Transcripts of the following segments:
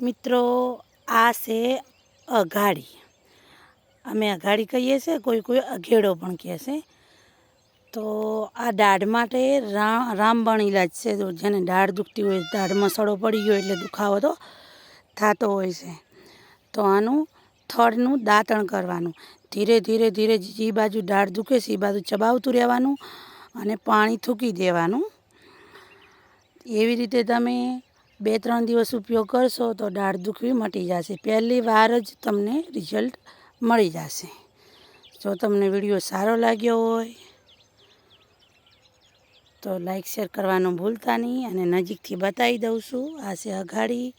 મિત્રો, આ છે અઘાડી. અમે અઘાડી કહીએ છીએ, કોઈ કોઈ અઘેડો પણ કહે છે. તો આ દાઢ માટે રામબાણ ઇલાજ છે. જેને દાઢ દુખતી હોય દાઢમાં સડો પડી ગયો એટલે દુખાવો તો થતો હોય છે. તો આનું થડનું દાંતણ કરવાનું. ધીરે ધીરે ધીરે જે બાજુ દાઢ દુખે છે, એ બાજુ ચબાવતું રહેવાનું અને પાણી થૂકી દેવાનું. એવી રીતે તમે બે ત્રણ દિવસ ઉપયોગ કરશો તો દાઢ દુખવી મટી જશે. પહેલી વાર જ તમને રિઝલ્ટ મળી જશે. જો તમને વીડિયો સારો લાગ્યો હોય તો લાઈક, શેર કરવાનું ભૂલતા નહીં અને નજીકથી બતાવી દઉં છું. આ છે અઘાડી.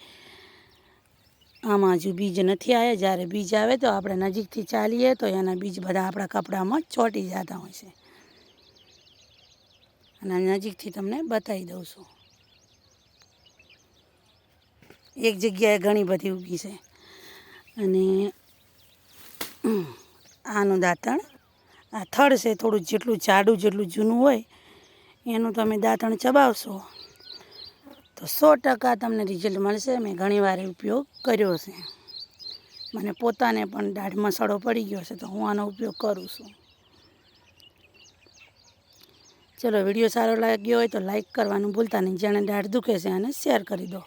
આમાં હજુ બીજ નથી આવ્યા. જ્યારે બીજ આવે તો આપણે નજીકથી ચાલીએ તો એના બીજ બધા આપણા કપડામાં ચોંટી જતા હોય છે. અને નજીકથી તમને બતાવી દઉં છું. એક જગ્યાએ ઘણી બધી ઉગી છે. અને આનું દાંતણ, આ થડ છે, થોડું જેટલું જાડું જેટલું જૂનું હોય, એનું તમે દાંતણ ચબાવશો, તો સો ટકા તમને રિઝલ્ટ મળશે. મેં ઘણીવાર ઉપયોગ કર્યો છે. મને પોતાને પણ દાઢમાં સડો પડી ગયો છે, તો હું આનો ઉપયોગ કરું છું. ચલો, વીડિયો સારો લાગ્યો હોય તો લાઈક કરવાનું ભૂલતા નહીં. જેણે દાઢ દુખે છે, એને શેર કરી દો.